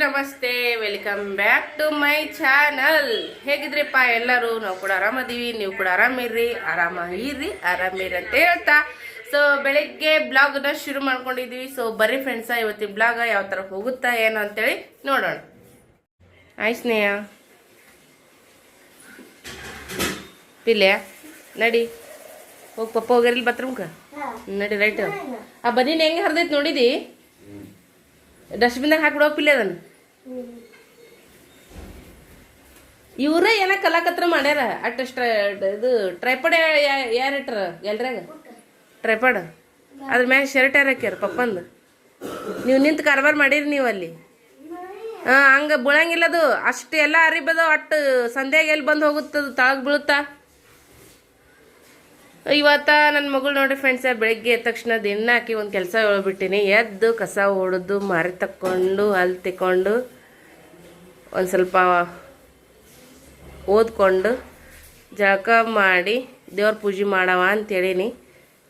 ನಮಸ್ತೆ welcome back to my channel ಹೇಗಿದ್ರಿಪ್ಪ ಎಲ್ಲರೂ? ನಾವು ಕೂಡ ಆರಾಮದೀವಿ ನೀವು ಕೂಡ ಆರಾಮಿರ್ರಿ. ಆರಾಮ ಇರ್ರಿ ಆರಾಮಿರಿ ಅಂತ ಹೇಳ್ತಾ. ಸೊ ಬೆಳಿಗ್ಗೆ ಬ್ಲಾಗ್ನ ಶುರು ಮಾಡ್ಕೊಂಡಿದ್ದೀವಿ ಸೊ ಬರೀ ಫ್ರೆಂಡ್ಸ ಇವತ್ತಿನ ಬ್ಲಾಗ ಯಾವ ಥರ ಹೋಗುತ್ತಾ ಏನು ಅಂತೇಳಿ ನೋಡೋಣ. ಆಯ್ ಸ್ನೇಹ. ಪಿಲ್ಯ ನಡಿ. ಹೋಗಿ ಪಪ್ಪ ಹೋಗಿರಲಿ ಬತ್ರಮ್ಕ ನಡಿ ರೈಟ್ ಆ ಬದಿನ ಹೆಂಗೆ ಹರಿದೈತೆ ನೋಡಿದಿ? ಡಸ್ಟ್ಬಿನ್ದಾಗ ಹಾಕ್ಬಿಡೋ ಪಿಲ್ಲೆ ಅದನ್ನು. ಇವರೇ ಏನ ಕಲಾಕತ್ರ ಮಾಡ್ಯಾರ? ಅಷ್ಟ ಇದು ಟ್ರೈಪಡ್ ಯಾರು ಇಟ್ರ ಎಲ್ರಾಗ ಟ್ರೈಪಡ್ ಅದ್ರ ಮ್ಯಾಗ ಶರ್ಟ್ ಯಾರು ಹಾಕ್ಯಾರ ಪಪ್ಪಂದು? ನೀವು ನಿಂತು ಕಾರ್ಬಾರ್ ಮಾಡಿರಿ ನೀವು ಅಲ್ಲಿ. ಹಾಂ, ಹಂಗೆ ಬೀಳಂಗಿಲ್ಲದು ಅಷ್ಟು ಎಲ್ಲ ಅರಿಬದ ಅಟ್ಟು ಸಂಧ್ಯಾಗ ಎಲ್ಲಿ ಬಂದು ಹೋಗುತ್ತದು, ತಳಗ್ ಬೀಳುತ್ತಾ? ಇವತ್ತ ನನ್ನ ಮಗಳು ನೋಡ್ರಿ ಫ್ರೆಂಡ್ಸ ಬೆಳಗ್ಗೆ ಎದ್ದ ತಕ್ಷಣ ದಿನ ಹಾಕಿ ಒಂದು ಕೆಲಸ ಹೇಳ್ಬಿಟ್ಟಿನಿ. ಎದ್ದು ಕಸ ಹೊಡೆದು ಮಾರಿ ತಕ್ಕೊಂಡು ಅಲ್ಲಿ ತಿಕ್ಕೊಂಡು, ಒಂದು ಸ್ವಲ್ಪ ಓದ್ಕೊಂಡು ಜಳಕ ಮಾಡಿ ದೇವ್ರ ಪೂಜೆ ಮಾಡವ ಅಂತೇಳೀನಿ.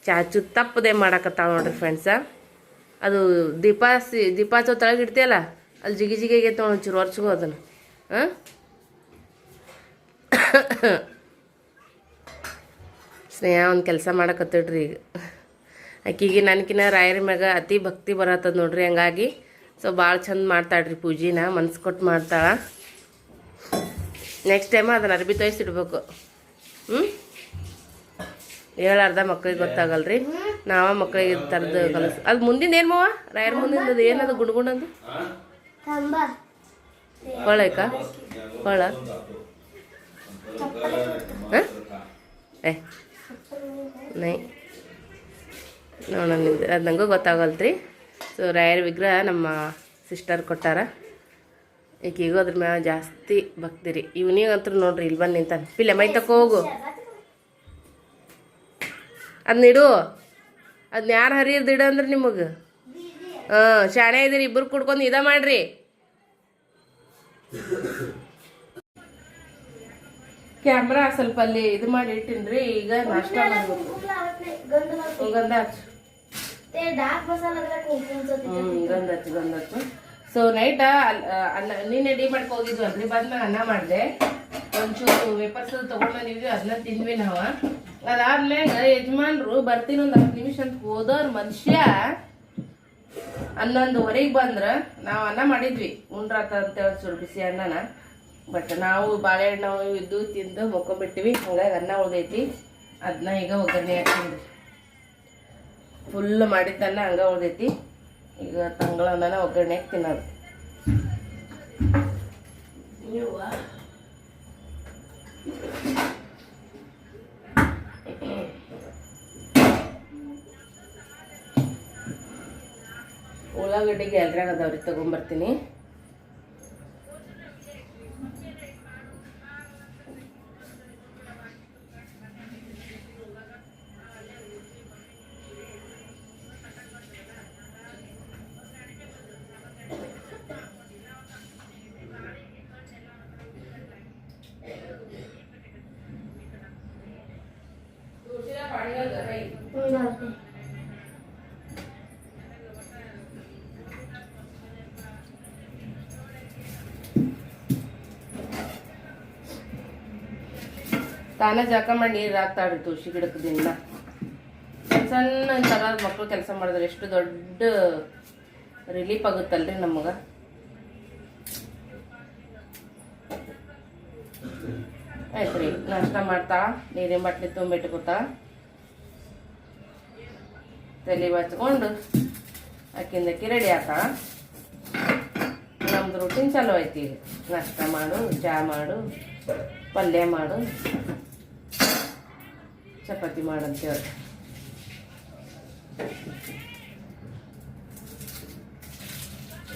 ಚಾಚು ತಪ್ಪದೆ ಮಾಡಕತ್ತಾವ ನೋಡ್ರಿ ಫ್ರೆಂಡ್ಸ ಅದು ದೀಪಾಸಿ ದೀಪಾಚೋ ತಳಗಿಡ್ತೀಯಲ್ಲ ಅಲ್ಲಿ ಜಿಗಿ ಜಿಗಿಗೆ ತೊಗೊಂಡು ನೋಡಿ ಒಂಚೂರು ಒರ್ಚ್ಕೋ ಹಾಂ ಸ್ನೇಹ ಒಂದು ಕೆಲಸ ಮಾಡಕತ್ತಿಡ್ರಿ ಈಗ. ಆಕಿಗೆ ನನಗಿನ ರಾಯರ ಮ್ಯಾಗ ಅತಿ ಭಕ್ತಿ ಬರತ್ತದ ನೋಡ್ರಿ ಹಂಗಾಗಿ. ಸೊ ಭಾಳ ಚಂದ ಮಾಡ್ತಾಳ್ರಿ ಪೂಜಿನ ಮನ್ಸು ಕೊಟ್ಟು ಮಾಡ್ತಾಳ. ನೆಕ್ಸ್ಟ್ ಟೈಮ್ ಅದನ್ನು ಅರ್ಬಿ ತೊಯ್ಸಿಡ್ಬೇಕು ಹ್ಞೂ ಹೇಳಾರ್ದ ಮಕ್ಳಿಗೆ ಗೊತ್ತಾಗಲ್ರಿ. ನಾವ ಮಕ್ಳಿಗೆ ತರದ ಕಲಸ. ಅದು ಮುಂದಿನ ಏನು ಮಾವ? ರಾಯರ ಮುಂದಿನ ಅದು ಏನದು ಗುಣಗುಣದು? ಕಂಬ ಹೊಳೈಕ? ಹೊಳ. ಹಾಂ ಏ ನೈ ನೋಡೋಣ ನಿಮ್ದು ಅದು ನನಗೂ ಗೊತ್ತಾಗಲ್ತ್ರಿ ಸೊ ರಾಯರ ವಿಗ್ರಹ ನಮ್ಮ ಸಿಸ್ಟರ್ ಕೊಟ್ಟಾರ. ಈಕಿಗೂ ಅದ್ರ ಮ್ಯಾಲ ಜಾಸ್ತಿ ಭಕ್ತಿ ರೀ ಅಂತ ನೋಡ್ರಿ ಇಲ್ಲಿ ಬಂದು ನಿಂತಾನೆ. ಪಿಲ್ಲೆ ಮೈ ತಕ್ಕ ಹೋಗು. ಅದನ್ನ ಇಡು ಅದನ್ನ ಯಾರು ಹರಿಯರ್ದು ಇಡು ಅಂದ್ರೆ ನಿಮಗೆ? ಹಾಂ, ಶಾಣೆ ಇದ್ದೀರಿ ಇಬ್ಬರು ಕುಡ್ಕೊಂಡು ಇದ ಮಾಡ್ರಿ. ಕ್ಯಾಮ್ರಾ ಸ್ವಲ್ಪ ಅಲ್ಲಿ ಇದು ಮಾಡಿ ಇಟ್ಟಿನ್ರಿ ಈಗ ನಾಷ್ಟ ಗಂಧ ಹಚ್ಚು ಸೊ ನೈಟ್ ಅನ್ನ ನೀನು ರೆಡಿ ಮಾಡ್ಕೊ ಹೋಗಿದ್ವಿ? ಅದ್ರಿ ಬಂದ್ಮೇಲೆ ಅನ್ನ ಮಾಡಿದೆ. ಒಂಚೂರು ವೇಪರ್ಸ್ ತೊಗೊಂಡು ಬಂದಿದ್ವಿ ಅದನ್ನ ತಿಂದ್ವಿ ನಾವು. ಅದಾದ್ಮೇಲೆ ಯಜಮಾನ್ರು ಬರ್ತೀನಿ ಒಂದು ಹತ್ತು ನಿಮಿಷ ಅಂತ ಹೋದವ್ರ ಮನುಷ್ಯ ಹನ್ನೊಂದುವರೆಗೆ ಬಂದ್ರ ನಾವು ಅನ್ನ ಮಾಡಿದ್ವಿ. ಉಂಡ್ರಾತ ಅಂತ ಹೇಳಿ ಬಿಸಿ ಅನ್ನನ. ಬಟ್ ನಾವು ಬಾಳೆಹಣ್ಣು ಇದ್ದು ತಿಂದು ಮುಕ್ಕೊಂಬಿಟ್ಟಿವಿ ಹಂಗಾಗಿ ಅನ್ನ ಉಳ್ದೈತಿ. ಅದನ್ನ ಈಗ ಒಗ್ಗರಣೆ ಹಾಕ್ತೀನಿ ಫುಲ್ ಮಾಡಿದ್ದನ್ನ ಹಂಗ ಉಳ್ದೈತಿ. ಈಗ ತಂಗಳನ್ನ ಒಗ್ಗರಣೆ ಹಾಕಿ ತಿನ್ನೋದು. ಉಳ್ಳಾಗಡ್ಡಿಗೆ ಎಲ್ರಾಗ ಅದಾವ್ರಿ ತಗೊಂಬರ್ತೀನಿ. ತಾನ ಜಾಕ ಮಾಡಿ ನೀರು ಹಾಕ್ತಾಳ್ರಿ ತುಳಸಿ ಗಿಡಕ್ಕೆ ಸಣ್ಣ ಥರ ಮಕ್ಕಳು ಕೆಲಸ ಮಾಡಿದ್ರೆ ಎಷ್ಟು ದೊಡ್ಡ ರಿಲೀಫ್ ಆಗುತ್ತಲ್ರಿ ನಮಗೆ? ಆಯ್ತು ರೀ ನಾಷ್ಟ ಮಾಡ್ತಾ? ನೀರಿನ ಬಾಟ್ಲಿ ತುಂಬಿಟ್ಕೊತಾಳ ತಲೆ ಬಚ್ಕೊಂಡು ಅಕ್ಕಿಂದಕ್ಕಿ ರೆಡಿ ಆತಾಳ ನಮ್ದು ರೂಟೀನ್ ಚಲೋ ಐತಿ ನಾಷ್ಟ ಮಾಡು ಚಹಾ ಮಾಡು, ಪಲ್ಯ ಮಾಡು, ಚಪಾತಿ ಮಾಡು ಅಂತೇಳಿ.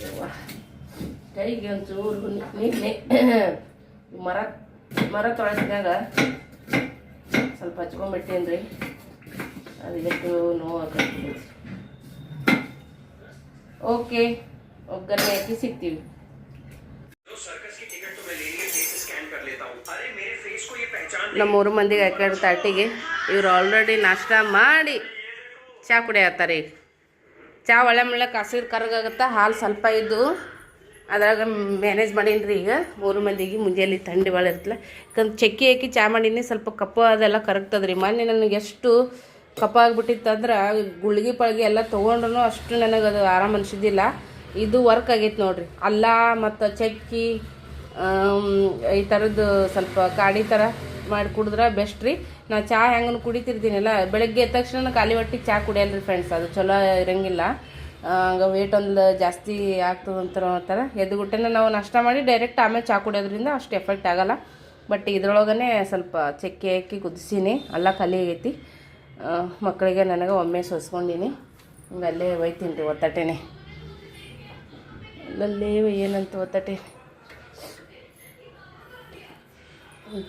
ಯವ್ವ. ಕೈಗೆ ಒಂಚೂರು ನಿನ್ನೆ ಮರ ಮರ ತೊಳೆಸಿದಾಗ ಸ್ವಲ್ಪ ಹಚ್ಕೊಂಡ್ಬಿಟ್ಟೇನ್ರಿ ಅದು ಎಷ್ಟು ನೋವು ಓಕೆ ಒಗ್ಗರಣೆ ಹಾಕಿ ಸಿಗ್ತೀವಿ. ನಮ್ಮ ಮೂರು ಮಂದಿಗೆ ಹಾಕಿರೋ ತಾಟಿಗೆ. ಇವ್ರು ಆಲ್ರೆಡಿ ನಾಷ್ಟ ಮಾಡಿ ಚಹಾ ಕುಡಿಯತ್ತಾರೆ ಈಗ. ಚಹಾ ಒಳ್ಳೆ ಮುಳ್ಳೆ ಕಾಸಿದ ಕರ್ಗಾಗತ್ತ, ಹಾಲು ಸ್ವಲ್ಪ ಇದ್ದು ಅದ್ರಾಗ ಮ್ಯಾನೇಜ್ ಮಾಡೀನಿ ರೀ ಈಗ. ಮೂರು ಮಂದಿಗೆ ಮುಂಜಾನೆ ಥಂಡಿ ಭಾಳ ಇರ್ತಲ್ಲ ಯಾಕಂದ್ರೆ ಚಕ್ಕಿ ಹಾಕಿ ಚಾ ಮಾಡೀನಿ, ಸ್ವಲ್ಪ ಕಪ್ಪು ಅದೆಲ್ಲ ಕರಗ್ತದೆ ರೀ ಮೊನ್ನೆ ನನಗೆ ಎಷ್ಟು ಕಪ್ಪ ಆಗ್ಬಿಟ್ಟಿತ್ತು ಅಂದ್ರೆ ಗುಳ್ಗಿ ಪಳ್ಗಿ ಎಲ್ಲ ತೊಗೊಂಡ್ರು ಅಷ್ಟು ನನಗೆ ಅದು ಆರಾಮ ಅನಿಸಿದ್ದಿಲ್ಲ. ಇದು ವರ್ಕ್ ಆಗೈತೆ ನೋಡ್ರಿ. ಅಲ್ಲ ಮತ್ತು ಚಕ್ಕಿ ಈ ಥರದ್ದು ಸ್ವಲ್ಪ ಕಾಡಿ ಥರ ಮಾಡಿ ಕುಡಿದ್ರೆ ಬೆಸ್ಟ್ ರೀ. ನಾ ಚಹಾ ಹೆಂಗನು ಕುಡಿತಿರ್ತೀನಲ್ಲ, ಬೆಳಗ್ಗೆ ಎದ್ದ ತಕ್ಷಣ ಖಾಲಿ ಹೊಟ್ಟಿಗೆ ಚಹಾ ಕುಡಿಯಲ್ಲ ರೀ ಫ್ರೆಂಡ್ಸ್ ಅದು ಚಲೋ ಇರಂಗಿಲ್ಲ. ಹಂಗೆ ವೇಟ್ ಒಂದು ಜಾಸ್ತಿ ಆಗ್ತದೆ ಅಂತಾರ ಅಂತಾರೆ ಎದ್ದುಗುಟ್ಟೆನ ನಾವು ನಷ್ಟ ಮಾಡಿ ಡೈರೆಕ್ಟ್ ಆಮೇಲೆ ಚಹಾ ಕುಡಿಯೋದ್ರಿಂದ ಅಷ್ಟು ಎಫೆಕ್ಟ್ ಆಗಲ್ಲ. ಬಟ್ ಇದ್ರೊಳಗನೆ ಸ್ವಲ್ಪ ಚಕ್ಕೆ ಹಾಕಿ ಕುದಿಸೀನಿ, ಅಲ್ಲ ಖಾಲಿ ಆಗೈತಿ. ಮಕ್ಕಳಿಗೆ ನನಗೆ ಒಮ್ಮೆ ಸೋಸ್ಕೊಂಡಿನಿ. ಹಿಂಗೆ ಅಲ್ಲೇ ಒಯ್ತೀನಿ ರೀ ಒತ್ತಟೆನೆ. ಅಲ್ಲೇ ಏನಂತ ಒತ್ತಟೆ.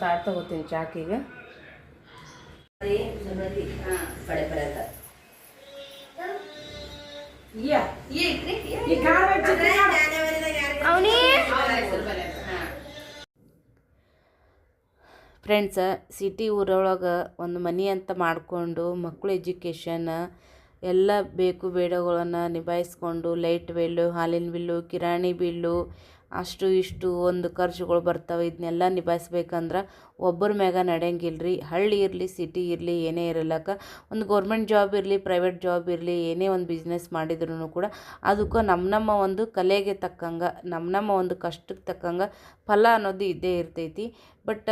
ತಾಟ್ ತಗೋತೀನಿ ಚಾಕಿಗೆ. ಫ್ರೆಂಡ್ಸ ಸಿಟಿ ಊರೊಳಗೆ ಒಂದು ಮನೆ ಅಂತ ಮಾಡಿಕೊಂಡು ಮಕ್ಕಳು ಎಜುಕೇಷನ್ ಎಲ್ಲ ಬೇಕು ಬೇಡಗಳನ್ನು ನಿಭಾಯಿಸ್ಕೊಂಡು ಲೈಟ್ ಬಿಲ್ಲು ಹಾಲಿನ ಬಿಲ್ಲು ಕಿರಾಣಿ ಬಿಲ್ಲು ಅಷ್ಟು ಇಷ್ಟು, ಒಂದು ಖರ್ಚುಗಳು ಬರ್ತವೆ ಇದನ್ನೆಲ್ಲ ನಿಭಾಯಿಸ್ಬೇಕಂದ್ರೆ ಒಬ್ಬರ ಮ್ಯಾಗ ನಡೆಯಂಗಿಲ್ಲ ರೀ ಹಳ್ಳಿ ಇರಲಿ ಸಿಟಿ ಇರಲಿ, ಏನೇ ಇರಲಕ್ಕ ಒಂದು ಗೌರ್ಮೆಂಟ್ ಜಾಬ್ ಇರಲಿ ಪ್ರೈವೇಟ್ ಜಾಬ್ ಇರಲಿ, ಏನೇ ಒಂದು ಬಿಸ್ನೆಸ್ ಮಾಡಿದ್ರು ಕೂಡ ಅದಕ್ಕೂ ನಮ್ಮ ನಮ್ಮ ಒಂದು ಕಲೆಗೆ ತಕ್ಕಂಗೆ ನಮ್ಮ ನಮ್ಮ ಒಂದು ಕಷ್ಟಕ್ಕೆ ತಕ್ಕಂಗೆ ಫಲ ಅನ್ನೋದು ಇದ್ದೇ ಇರ್ತೈತಿ. ಬಟ್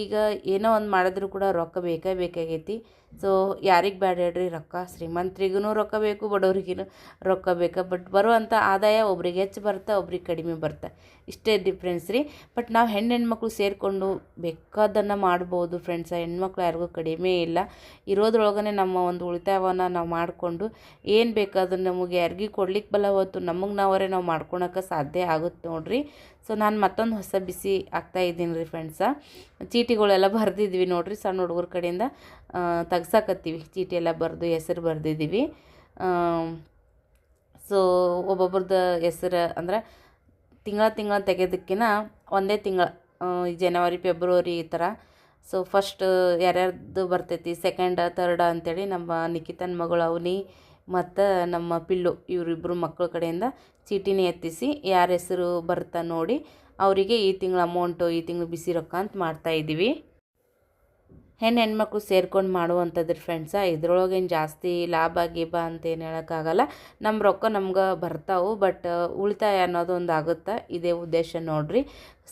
ಈಗ ಏನೋ ಒಂದು ಮಾಡಿದ್ರು ಕೂಡ ರೊಕ್ಕ ಬೇಕೇ ಬೇಕಾಗೈತಿ. ಸೊ ಯಾರಿಗೆ ಬೇಡ ಹೇಳ್ರಿ? ರೊಕ್ಕ. ಶ್ರೀಮಂತರಿಗೂ ರೊಕ್ಕ ಬೇಕು ಬಡವ್ರಿಗೂ ರೊಕ್ಕ ಬೇಕು. ಬಟ್ ಬರುವಂಥ ಆದಾಯ ಒಬ್ರಿಗೆ ಹೆಚ್ಚು ಬರ್ತಾ, ಒಬ್ರಿಗೆ ಕಡಿಮೆ ಬರ್ತಾ. ಇಷ್ಟೇ ಡಿಫ್ರೆನ್ಸ್ ರೀ. ಬಟ್ ನಾವು ಹೆಣ್ಣು ಹೆಣ್ಮಕ್ಳು ಸೇರಿಕೊಂಡು ಬೇಕಾದನ್ನು ಮಾಡ್ಬೋದು ಫ್ರೆಂಡ್ಸ ಹೆಣ್ಮಕ್ಳು ಯಾರಿಗೂ ಕಡಿಮೆ ಇಲ್ಲ. ಇರೋದ್ರೊಳಗೇ ನಮ್ಮ ಒಂದು ಉಳಿತಾಯವನ್ನು ನಾವು ಮಾಡಿಕೊಂಡು ಏನು ಬೇಕಾದ್ರೆ ನಮಗೆ ಯಾರಿಗೂ ಕೊಡ್ಲಿಕ್ಕೆ ಬಲ್ಲ ಹೊತ್ತು ನಮಗೆ ನಾವರೇ ನಾವು ಮಾಡ್ಕೊಳಕ್ಕೆ ಸಾಧ್ಯ ಆಗುತ್ತೆ ನೋಡ್ರಿ. ಸೊ ನಾನು ಮತ್ತೊಂದು ಹೊಸ ಬಿಸಿ ಆಗ್ತಾ ಇದ್ದೀನಿ ರೀ ಫ್ರೆಂಡ್ಸ ಚೀಟಿಗಳೆಲ್ಲ ಬರೆದಿದ್ವಿ ನೋಡ್ರಿ, ಸಣ್ಣ ಹುಡುಗರ ಕಡೆಯಿಂದ ತೆಗ್ಸಾಕತ್ತೀವಿ. ಚೀಟಿ ಎಲ್ಲ ಬರೆದು ಹೆಸರು ಬರೆದಿದ್ದೀವಿ. ಸೊ ಒಬ್ಬೊಬ್ರದ್ದು ಹೆಸರು ಅಂದ್ರೆ ತಿಂಗಳ ತಿಂಗಳ ತೆಗೆಯೋದಕ್ಕಿಂತ ಒಂದೇ ತಿಂಗಳ ಜನವರಿ ಫೆಬ್ರವರಿ ಈ ಥರ ಸೊ ಫಸ್ಟ್ ಯಾರ್ಯಾರ್ದು ಬರ್ತೈತಿ ಸೆಕೆಂಡ ಥರ್ಡ ಅಂತೇಳಿ ನಮ್ಮ ನಿಖಿತನ ಮಗಳು, ಅವನಿ ಮತ್ತು ನಮ್ಮ ಪಿಲ್ಲು ಇವರಿಬ್ಬರು ಮಕ್ಕಳ ಕಡೆಯಿಂದ ಚೀಟಿನ ಎತ್ತಿಸಿ ಯಾರ ಹೆಸರು ಬರ್ತಾ ನೋಡಿ ಅವರಿಗೆ ಈ ತಿಂಗಳ ಅಮೌಂಟು ಈ ತಿಂಗಳು ಬಿಸಿ ರೊಕ್ಕ ಅಂತ ಮಾಡ್ತಾಯಿದ್ದೀವಿ ಹೆಣ್ಣು ಹೆಣ್ಮಕ್ಳು ಸೇರ್ಕೊಂಡು ಮಾಡುವಂಥದ್ದು ಫ್ರೆಂಡ್ಸ ಇದ್ರೊಳಗೇನು ಜಾಸ್ತಿ ಲಾಭ ಗೀಭ ಅಂತ ಏನು ಹೇಳೋಕ್ಕಾಗಲ್ಲ. ನಮ್ಮ ರೊಕ್ಕ ನಮ್ಗೆ ಬರ್ತಾವು ಬಟ್ ಉಳಿತಾಯ ಅನ್ನೋದು ಒಂದು ಆಗುತ್ತೆ? ಇದೇ ಉದ್ದೇಶ ನೋಡ್ರಿ.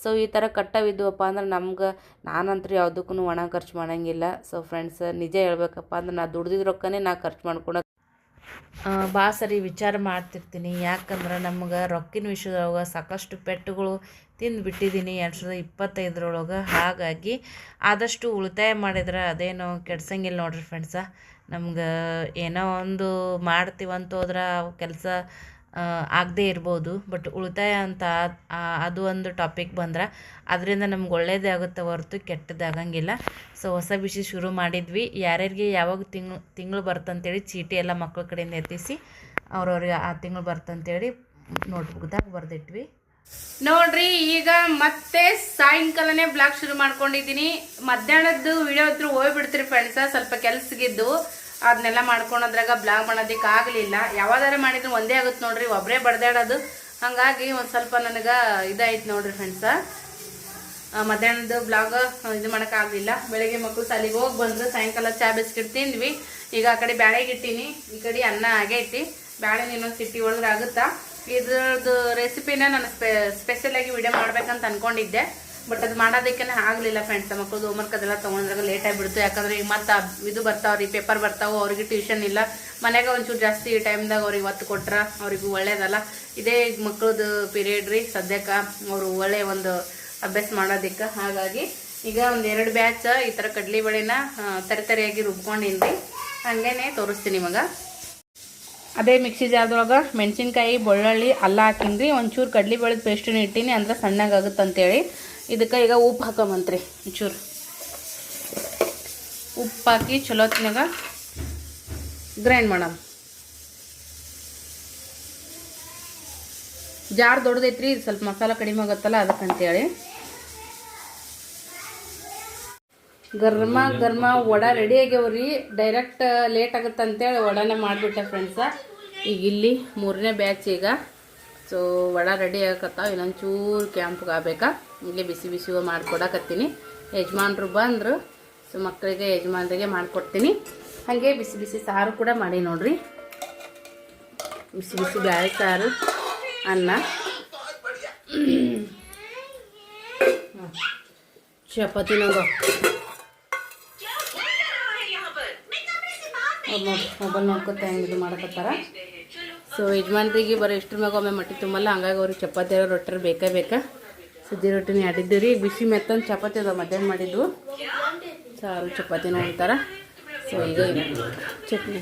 ಸೊ ಈ ಥರ ಕಟ್ಟವಿದ್ವಪ್ಪ ಅಂದ್ರೆ ನಮ್ಗೆ ನಾನಂತೂ ಯಾವುದಕ್ಕೂ ಒಣ ಖರ್ಚು ಮಾಡೋಂಗಿಲ್ಲ. ಸೊ ಫ್ರೆಂಡ್ಸ್ ನಿಜ ಹೇಳ್ಬೇಕಪ್ಪ ಅಂದ್ರೆ ನಾ ದುಡ್ದಿದ್ದ ರೊಕ್ಕನೇ ನಾ ಖರ್ಚು ಮಾಡ್ಕೊಳಕ್ಕೆ ಭಾಳ ಸರಿ, ವಿಚಾರ ಮಾಡ್ತಿರ್ತೀನಿ. ಯಾಕಂದ್ರೆ ನಮ್ಗೆ ರೊಕ್ಕಿನ ವಿಷಯದೊಳಗೆ ಸಾಕಷ್ಟು ಪೆಟ್ಟುಗಳು ತಿಂದು ಬಿಟ್ಟಿದ್ದೀನಿ ಎರಡು ಸಾವಿರದ ಇಪ್ಪತ್ತೈದರೊಳಗೆ. ಹಾಗಾಗಿ ಆದಷ್ಟು ಉಳಿತಾಯ ಮಾಡಿದ್ರೆ ಅದೇನೋ ಕೆಡ್ಸಂಗಿಲ್ಲ ನೋಡ್ರಿ ಫ್ರೆಂಡ್ಸ ನಮ್ಗೆ ಏನೋ ಒಂದು ಮಾಡ್ತೀವಂತ ಹೋದ್ರೆ ಕೆಲಸ ಆಗದೇ ಇರ್ಬೋದು ಬಟ್ ಉಳಿತಾಯ ಅಂತ ಅದು ಒಂದು ಟಾಪಿಕ್ ಬಂದ್ರೆ ಅದರಿಂದ ನಮ್ಗೆ ಒಳ್ಳೇದೇ ಆಗುತ್ತೆ ಹೊರತು ಕೆಟ್ಟದಾಗಂಗಿಲ್ಲ ಸೊ ಹೊಸ ಬಿಸಿ ಶುರು ಮಾಡಿದ್ವಿ. ಯಾರ್ಯಾರಿಗೆ ಯಾವಾಗ ತಿಂಗಳು ತಿಂಗಳು ಬರ್ತಂತೇಳಿ ಚೀಟಿ ಎಲ್ಲ ಮಕ್ಕಳ ಕಡೆಯಿಂದ ಎತ್ತಿಸಿ ಅವ್ರವ್ರಿಗೆ ಆ ತಿಂಗಳು ಬರ್ತಂತೇಳಿ ನೋಟ್ಬುಕ್ದಾಗ ಬರೆದಿಟ್ವಿ. ನೋಡ್ರಿ, ಈಗ ಮತ್ತೆ ಸಾಯಂಕಾಲನೇ ಬ್ಲಾಗ್ ಶುರು ಮಾಡ್ಕೊಂಡಿದ್ದೀನಿ. ಮಧ್ಯಾಹ್ನದ್ದು ವಿಡಿಯೋ ಹತ್ರ ಹೋಗ್ಬಿಡ್ತೀರಿ ಫ್ರೆಂಡ್ಸ ಸ್ವಲ್ಪ ಕೆಲ್ಸಗಿದ್ದು ಅದನ್ನೆಲ್ಲ ಮಾಡ್ಕೊಳೋದ್ರಾಗ ಬ್ಲಾಗ್ ಮಾಡೋದಕ್ಕೆ ಆಗಲಿಲ್ಲ. ಯಾವಾಗಾರ ಮಾಡಿದ್ರು ಒಂದೇ ಆಗುತ್ತೆ ನೋಡ್ರಿ ಒಬ್ಬರೇ ಬಡ್ದಾಡೋದು. ಹಾಗಾಗಿ ಒಂದು ಸ್ವಲ್ಪ ನನಗೆ ಇದಾಯ್ತು ನೋಡ್ರಿ ಫ್ರೆಂಡ್ಸ ಮಧ್ಯಾಹ್ನದ ಬ್ಲಾಗ್ ಇದು ಮಾಡೋಕ್ಕಾಗಲಿಲ್ಲ ಬೆಳಗ್ಗೆ ಮಕ್ಕಳು ಸಾಲಿಗೆ ಹೋಗಿ ಬಂದರು, ಸಾಯಂಕಾಲ ಚಾ ಬಿಸ್ಕಿಟ್ ತಿಂದ್ವಿ. ಈಗ ಆ ಕಡೆ ಬ್ಯಾಳೆಗೆ ಇಟ್ಟೀನಿ. ಈ ಕಡೆ ಅನ್ನ ಆಗೈತಿ ಬ್ಯಾಳೆ ಇನ್ನೊಂದು ಸಿಟ್ಟಿ ಒಳಗೆ ಆಗುತ್ತಾ. ಇದ್ರದ್ದು ರೆಸಿಪಿನ ನಾನು ಸ್ಪೆ ಸ್ಪೆಷಲಾಗಿ ವೀಡಿಯೋ ಮಾಡ್ಬೇಕಂತ ಅನ್ಕೊಂಡಿದ್ದೆ. ಬಟ್ ಅದು ಮಾಡೋದಕ್ಕೆ ಆಗಲಿಲ್ಲ ಫ್ರೆಂಡ್ಸ್ ಮಕ್ಕಳದು ಹೋಮ್ವರ್ಕ್ ಅದೆಲ್ಲ ತೊಗೊಂಡ್ರಾಗ ಲೇಟ್ ಆಗಿಬಿಡ್ತು ಯಾಕಂದ್ರೆ ಈಗ ಮತ್ತೆ ಇದು ಬರ್ತಾವ್ರಿ ಪೇಪರ್ ಬರ್ತಾವೆ, ಅವ್ರಿಗೆ ಟ್ಯೂಷನ್ ಇಲ್ಲ. ಮನೆಗೆ ಒಂಚೂರು ಜಾಸ್ತಿ ಟೈಮ್ದಾಗ ಅವ್ರಿಗೆ ಒತ್ತು ಕೊಟ್ರೆ ಅವ್ರಿಗೂ ಒಳ್ಳೇದಲ್ಲ. ಇದೇ ಈಗ ಮಕ್ಕಳದು ಪೀರಿಯಡ್ ರೀ. ಸದ್ಯಕ್ಕೆ ಅವರು ಒಳ್ಳೆ ಒಂದು ಅಭ್ಯಾಸ ಮಾಡೋದಕ್ಕೆ. ಹಾಗಾಗಿ ಈಗ ಒಂದು ಎರಡು ಬ್ಯಾಚ್ ಈ ಥರ ಕಡ್ಲಿ ಬೇಳೆನ ತರಿತರಿಯಾಗಿ ರುಬ್ಕೊಂಡಿನಿ ಹಾಗೇನೆ ತೋರಿಸ್ತೀನಿ ನಿಮಗೆ. ಅದೇ ಮಿಕ್ಸಿ ಜಾರ್ದೊಳಗೆ ಮೆಣಸಿನ್ಕಾಯಿ, ಬೆಳ್ಳುಳ್ಳಿ, ಅಲ್ಲ ಹಾಕಿನ್ರಿ. ಒಂಚೂರು ಕಡ್ಲಿ ಬೆಳೆದ ಪೇಸ್ಟನ್ನು ಇಟ್ಟೀನಿ. ಅಂದ್ರೆ ಸಣ್ಣಗಾಗುತ್ತೆ ಅಂತೇಳಿ ಇದಕ್ಕೆ ಈಗ ಉಪ್ಪು ಹಾಕೊಂಬಂತ್ರಿ, ಒಂಚೂರು. ಉಪ್ಪು ಹಾಕಿ ಚಲೋ ಹೊತ್ನ್ಯಾಗ ಗ್ರೈಂಡ್ ಮಾಡೋಣ. ಜಾರ್ ದೊಡ್ಡದೈತ್ರಿ ಸ್ವಲ್ಪ ಮಸಾಲ ಕಡಿಮೆ ಆಗುತ್ತಲ್ಲ ಅದಕ್ಕಂತೇಳಿ. ಗರ್ಮ ಗರ್ಮ ವಡ ರೆಡಿ ಆಗ್ಯಾವ್ರಿ ಡೈರೆಕ್ಟ್ ಲೇಟ್ ಆಗುತ್ತೆ ಅಂತೇಳಿ ವಡಾನೇ ಮಾಡಿಬಿಟ್ಟೆ ಫ್ರೆಂಡ್ಸ ಈಗ ಇಲ್ಲಿ ಮೂರನೇ ಬ್ಯಾಚ್ ಈಗ. ಸೊ ವಡ ರೆಡಿ ಆಗಕತ್ತಾವ ಇನ್ನೊಂದು ಚೂರು ಕ್ಯಾಂಪ್ಗೆ ಆಗ್ಬೇಕಾ ಇಲ್ಲಿ ಬಿಸಿ ಬಿಸಿ ಮಾಡ್ಕೊಡಕತ್ತೀನಿ ಯಜಮಾನ್ರು ಬಂದರು ಸೊ ಮಕ್ಕಳಿಗೆ ಯಜಮಾನ್ರಿಗೆ ಮಾಡಿಕೊಡ್ತೀನಿ ಹಾಗೆ ಬಿಸಿ ಬಿಸಿ ಸಾರು ಕೂಡ ಮಾಡಿ ನೋಡ್ರಿ ಬಿಸಿ ಬಿಸಿ ಬ್ಯಾಳೆ ಸಾರು ಅನ್ನ. ಚಪಾತಿ ನೋಡು ಮೊಬೈಲ್ ನೋಡ್ಕೊತ ಹೆಂಗೆ ಇದು ಮಾಡಕತ್ತಾರ ಸೊ ಯಜಮಾನ್ರಿಗೆ ಬರೋ ಇಷ್ಟ್ರ ಮ್ಯಾಗ ಒಮ್ಮೆ ಮಟ್ಟಿ ತುಂಬಲ್ಲ, ಹಂಗಾಗಿ ಅವ್ರಿಗೆ ಚಪಾತಿ ರೊಟ್ಟಿ ಬೇಕೇ ಬೇಕಾ? ಸುದ್ದಿ ರೊಟ್ಟಿನ ಆಡಿದ್ದು ರೀ. ಬಿಸಿ ಮೆತ್ತಂದು ಚಪಾತಿ ಅದ, ಮಧ್ಯಾಹ್ನ ಮಾಡಿದ್ದು. ಸಾರು, ಚಪಾತಿ ನೋಡ್ತಾರ ಸೊ ಈಗ ಚಟ್ನಿ.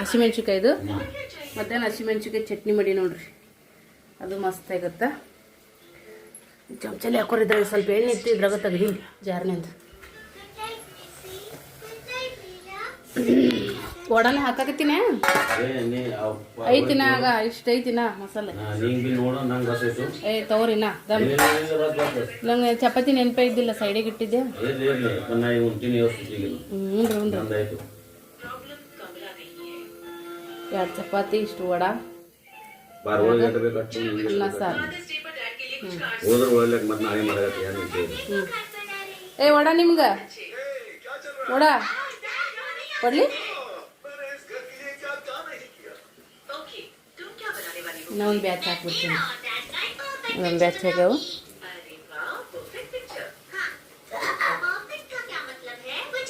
ಹಸಿಮೆಣ್ಸಿಕಾಯ್ದು ಮಧ್ಯಾಹ್ನ ಹಸಿಮೆಣ್ಸಿಕಾಯಿ ಚಟ್ನಿ ಮಾಡಿ ನೋಡ್ರಿ. ಅದು ಮಸ್ತ್ ಆಗುತ್ತೆ? ಚಮಚಲ್ಲಿ ಹಾಕೋರಿದ್ರೆ ಸ್ವಲ್ಪ ಎಣ್ಣೆ ಇತ್ತು ಇದ್ರಾಗ ತೆಗ್ದೀನಿ ಜಾರ್ನಿಂದ. ಒಡನೆ ಹಾಕಾಕತ್ತೀನಿ. ಐತಿನ ಆಗ ಇಷ್ಟ ಐತಿನ ಮಸಾಲೆ. ಏ ತಗೋರಿನ ದಮ್. ನಂಗೆ ಚಪಾತಿ ನೆನಪೇ ಇದ್ದಿಲ್ಲ ಸೈಡಿಗೆ ಇಟ್ಟಿದ್ದೆ. ಎರಡ್ ಚಪಾತಿ ಇಷ್ಟು ವಡ. ಅನ್ನ ಸಾರು ಏ ವಡ ನಿಮ್ಗೆ? ವಡ? ಕೊಡ್ಲಿ ಇನ್ನೊಂದು ಬ್ಯಾಚ್ ಹಾಕ್ಬಿಡ್ತೀನಿ ಇನ್ನೊಂದು ಬ್ಯಾಚ್ ಆಗ್ಯಾವು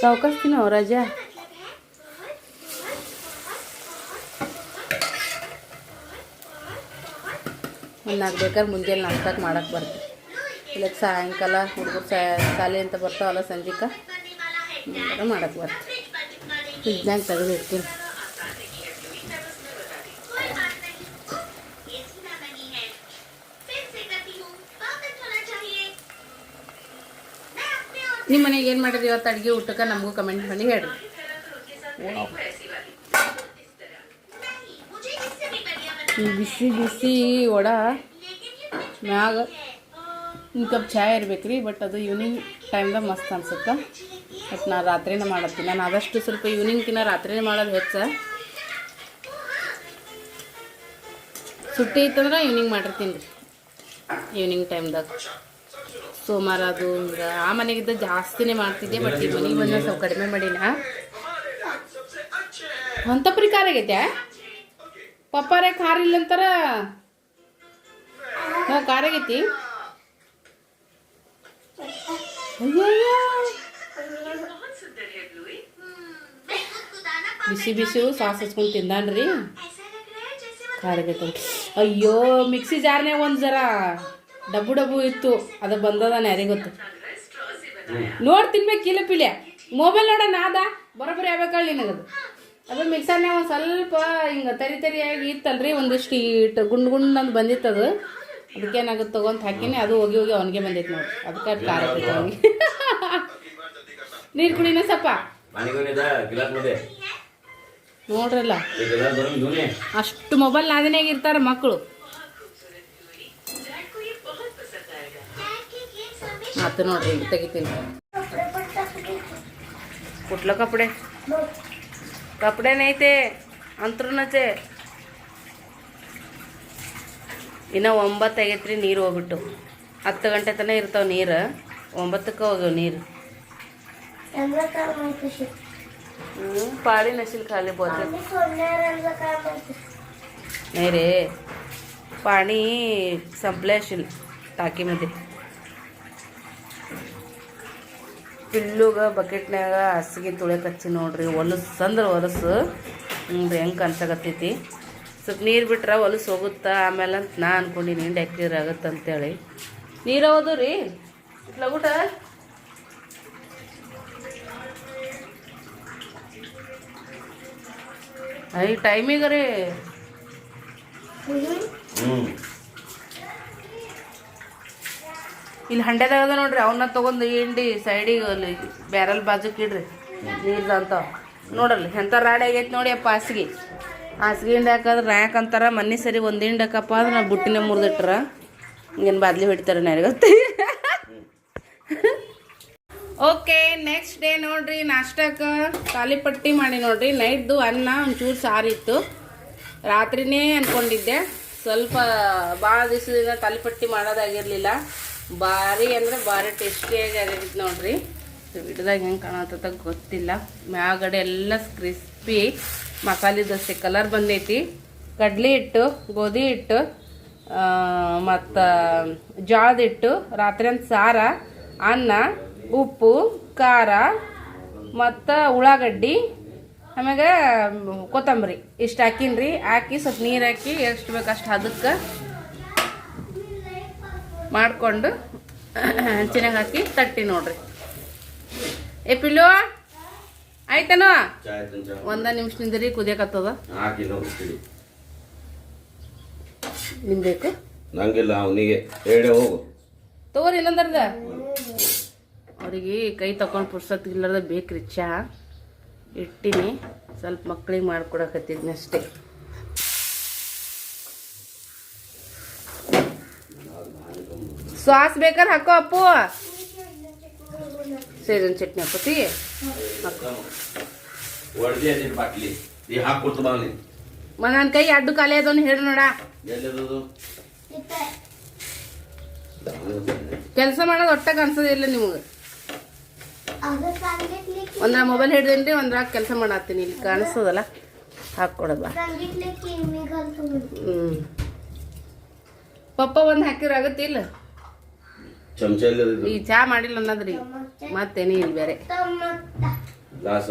ಸಾವ್ಕಾಸ್ತೀನೋ ರಜಾ ಒಂದು ನಾಲ್ಕು ಬೇಕಾದ್ರೆ ಮುಂಜಾನೆ ನಾಷ್ಟಕ್ಕೆ ಮಾಡಕ್ಕೆ ಬರ್ತೀವಿ ಇಲ್ಲ ಸಾಯಂಕಾಲ ಹುಡುಗರು ಸಾ ಶಾಲೆ ಅಂತ ಬರ್ತಾವಲ್ಲ ಸಂಜಿಕ ಮಾಡಕ್ಕೆ ಬರ್ತೀವಿ ಫ್ರಿಜ್ನಾಗ ತೆಗೆದು ನಿಮ್ಮ ಮನೆಗೆ ಏನು ಮಾಡಿದ್ರಿ ಇವತ್ತು ಅಡುಗೆ ಊಟಕ್ಕೆ? ನಮಗೂ ಕಮೆಂಟ್ ಮಾಡಿ ಹೇಳಿ ಈ ಬಿಸಿ ಬಿಸಿ ವಡ, ಮ್ಯಾಗ ಒಂದು ಕಪ್ ಚಾಯ್ ಇರ್ಬೇಕು ರೀ ಬಟ್ ಅದು ಈವ್ನಿಂಗ್ ಟೈಮ್ದಾಗ ಮಸ್ತ್ ಅನ್ಸುತ್ತೆ. ಬಟ್ ನಾ ರಾತ್ರಿನೇ ಮಾಡತ್ತೀನಿ. ನಾನು ಆದಷ್ಟು ಸ್ವಲ್ಪ ಈವ್ನಿಂಗ್ಕಿನ್ನ ರಾತ್ರಿನೇ ಮಾಡೋದು ಹೆಚ್ಚ. ಸುಟ್ಟಿ ಇತ್ತಂದ್ರೆ ಈವ್ನಿಂಗ್ ಮಾಡಿರ್ತೀನಿ ರೀ. ಈವ್ನಿಂಗ್ ಟೈಮ್ದಾಗ ಸೋಮವಾರ ಅದು ಆ ಮನೆಗಿದ್ದ ಜಾಸ್ತಿನೇ ಮಾಡ್ತಿದ್ದೆ ಬಟ್ ಈ ಮನೆಗೆ ಬಂದ ಸ್ವಲ್ಪ ಕಡಿಮೆ ಮಾಡಿನ. ಅಂತಪ್ರಿ ಖಾರ ಆಗೈತೆ? ಪಪ್ಪಾರೇ ಖಾರ ಇಲ್ಲ ಅಂತಾರ? ಹಾಂ, ಖಾರ ಆಗೈತಿ. ಬಿಸಿ ಬಿಸಿ ಸಾಸ್ ಹಚ್ಕೊಂಡು ತಿಂದಾನ್ರಿ. ಖಾರ ಆಗೈತೆ ಅಯ್ಯೋ, ಮಿಕ್ಸಿ ಜಾರ್ನ್ಯಾಗ ಒಂದು ಜರ. ಡಬ್ಬು ಡಬ್ಬು ಇತ್ತು, ಅದು ಬಂದದ ಯಾರಿಗೆ ಗೊತ್ತು. ನೋಡಿ ತಿನ್ಬೇಕಿಲ್ಲ ಪಿಲೆ ಮೊಬೈಲ್ ನೋಡ ನಾದ ಬರೋಬ್ಬರಿ ಆಗ್ಬೇಕಲ್ಲ ನಿನಗದು ಅದು. ಮಿಕ್ಸರ್ನೇ ಒಂದು ಸ್ವಲ್ಪ ಹಿಂಗೆ ತರಿ ತರಿಯಾಗಿ ಇತ್ತಲ್ರಿ ಒಂದಿಷ್ಟು ಇಟ್ಟು ಗುಂಡು ಗುಂಡು ಬಂದಿತ್ತು ಅದು. ಅದಕ್ಕೆ ಏನಾಗುತ್ತೆ ತಗೊಂತ ಹಾಕಿನಿ, ಅದು ಹೋಗಿ ಹೋಗಿ ಅವನಿಗೆ ಬಂದಿತ್ತು ನೋಡಿ. ಅದಕ್ಕೆ ಅದ್ ಖಾರ ಅವನಿಗೆ ನೀರು ಕುಡಿನ ಸಪ್ಪ ನೋಡ್ರಲ್ಲ. ಅಷ್ಟು ಮೊಬೈಲ್ ನಾದಿನಾಗ ಇರ್ತಾರೆ ಮಕ್ಕಳು ಆತು ನೋಡ್ರಿ ಈಗ ತೆಗಿತೀನಿ कुठलं कपडे कपडे नाही ते अंतरूनच आहे ಇನ್ನು ಒಂಬತ್ತು ಆಗೈತ್ರಿ ನೀರು ಹೋಗ್ಬಿಟ್ಟು ಹತ್ತು ಗಂಟೆ ತನಕ ಇರ್ತಾವೆ ನೀರು ಒಂಬತ್ತಕ್ಕೆ ಹೋಗ್ಯಾವ ನೀರು यांना काय माहिती शे हम्म, पाळी नसेल खाली बोलते आम्ही सोडणाऱ्यांना ಫಿಲ್ಲುಗ ಬಕೆಟ್ನಾಗ ಹಸಿಗೆ ತುಳಿಯಕ್ಕೆ ಹಚ್ಚಿ ನೋಡ್ರಿ ಹೊಲಸು ಅಂದ್ರೆ ಹೊಲಸು. ಹೆಂಗೆ ಕನ್ಸಾಗತ್ತೈತಿ ಸ್ವಲ್ಪ ನೀರು ಬಿಟ್ರೆ ಹೊಲಸು ಹೋಗುತ್ತಾ? ಆಮೇಲೆ ಅಂತ ನಾ ಅಂದ್ಕೊಂಡಿನಿ ಡೆಕ್ಟೀರ್ ಆಗುತ್ತೆ ಅಂತೇಳಿ ನೀರು ಹೋದು ರೀ? ಲಗುಟ ಐ ಟೈಮಿಗೆ ರೀ. ಇಲ್ಲಿ ಹಂಡೆದಾಗ ನೋಡ್ರಿ ಅವನ್ನ ತಗೊಂಡು ಹಿಂಡಿ ಸೈಡಿಗೆ ಅಲ್ಲಿ ಬ್ಯಾರಲ್ ಬಾಜುಕ್ ಇಡ್ರಿ, ನೀರ್ದ ಅಂತ. ನೋಡಲ್ಲಿ ಎಂಥ ರಾಡಿ ಆಗೈತೆ ನೋಡಿ ಅಪ್ಪ ಹಾಸಿಗೆ. ಹಾಸಿಗೆ ಹಿಂಡಿ ಹಾಕಿದ್ರೆ ರ್ಯಾಕ್ ಅಂತಾರ ಮನೆ ಸರಿ ಒಂದು ಹಿಂಡಿ ಹಾಕಪ್ಪ ಅಂದ್ರೆ ನಾ ಬುಟ್ಟಿನ ಮುರಿದಿಟ್ರ. ಏನು ಬಾದ್ಲಿ ಹೊಡಿತಾರೆ ನನಗೊತ್ತೆ ಓಕೆ ನೆಕ್ಸ್ಟ್ ಡೇ ನೋಡ್ರಿ, ನಾಷ್ಟಕ್ಕೆ ತಾಲಿಪಟ್ಟಿ ಮಾಡಿ ನೋಡ್ರಿ. ನೈಟ್ದು ಅನ್ನ, ಒಂಚೂರು ಸಾರಿತ್ತು ರಾತ್ರಿನೇ ಅನ್ಕೊಂಡಿದ್ದೆ. ಸ್ವಲ್ಪ ಭಾಳ ದಿವಸದಿಂದ ತಾಲಿಪಟ್ಟಿ ಮಾಡೋದಾಗಿರ್ಲಿಲ್ಲ. ಭಾರಿ ಅಂದ್ರೆ ಭಾರಿ ಟೇಸ್ಟಿಯಾಗಿ ಆಗಿತ್ತು ನೋಡ್ರಿ. ವಿಡಿಯೋದಾಗ ಹೆಂಗೆ ಕಾಣತ್ತದ ಗೊತ್ತಿಲ್ಲ. ಮ್ಯಾಗಡೆ ಎಲ್ಲ ಕ್ರಿಸ್ಪಿ ಮಸಾಲೆ ದೋಸೆ ಕಲರ್ ಬಂದೈತಿ. ಕಡ್ಲಿ ಹಿಟ್ಟು, ಗೋಧಿ ಹಿಟ್ಟು ಮತ್ತು ಜೋಳದ ಹಿಟ್ಟು, ರಾತ್ರಿ ಸಾರ, ಅನ್ನ, ಉಪ್ಪು, ಖಾರ, ಮತ್ತು ಉಳ್ಳಾಗಡ್ಡಿ, ಆಮ್ಯಾಗ ಕೊತ್ತಂಬರಿ ಇಷ್ಟು ಹಾಕಿನ್ರಿ. ಹಾಕಿ ಸ್ವಲ್ಪ ನೀರು ಹಾಕಿ ಎಷ್ಟು ಬೇಕು ಅಷ್ಟು ಅದಕ್ಕೆ ಮಾಡಿಕೊಂಡು ಹಂಚಿನಾಗ ಹಾಕಿ ತಟ್ಟಿ ನೋಡ್ರಿ. ಏ ಪಿಲ್ಲು ಆಯ್ತನೋ? ಒಂದ ನಿಮಿಷ ನಿಂದ್ರಿ ಕುದಿಯಕತ್ತದ. ನಿಮ್ ಬೇಕು ನಂಗಿಲ್ಲ ಅವನಿಗೆ ಹೇಳಿ ಹೋಗು. ತಗೋರಿ ಇನ್ನೊಂದರ್ದ ಅವ್ರಿಗೆ ಕೈ ತಗೊಂಡು ಪುರ್ಸತ್ ಇಲ್ಲದ ಬೇಕ್ರಿ ಚಾ. ಇಟ್ಟಿನಿ. ಸ್ವಲ್ಪ ಮಕ್ಳಿಗೆ ಮಾಡ್ಕೊಡಕತ್ತಿದ್ನಿ ಅಷ್ಟೇ. ಸಾಸ್ ಬೇಕಾದ್ರೆ ಹಾಕೋ ಅಪ್ಪು. ಸೇರಿನ ಚಟ್ನಿ ಹಾಕೋತಿ ಒಡ್ದಿ ಅದೇ ಬಾಟ್ಲಿ. ಈ ಹಾಕ್ಕೊಡ್ತು ಬಾ ನೀನು. ಮ ನನ್ನ ಕೈ ಅಡ್ಡು ಖಾಲಿ ಅದನ್ನು ಹೇಳಿ ನೋಡ. ಕೆಲಸ ಮಾಡೋದು ಒಟ್ಟಾಗ ಅನ್ಸೋದಿಲ್ಲ ನಿಮಗೆ. ಒಂದ್ರ ಮೊಬೈಲ್ ಹಿಡ್ದೇನ್ರಿ ಒಂದ್ರಾಗ ಕೆಲಸ ಮಾಡತ್ತೀನಿ. ಇಲ್ಲಿ ಕಾಣಿಸ್ತದಲ್ಲ? ಹ್ಞೂ ಪಪ್ಪ ಒಂದು ಹಾಕಿರ ಆಗತ್ತಿಲ್ಲ ಚಮಚ ಈ ಚಾ ಮಾಡಿಲ್ಲ ಮತ್ತೆ ಮತ್ತೇನೇ ಇಲ್ಲ ಬೇರೆ ಗ್ಲಾಸ್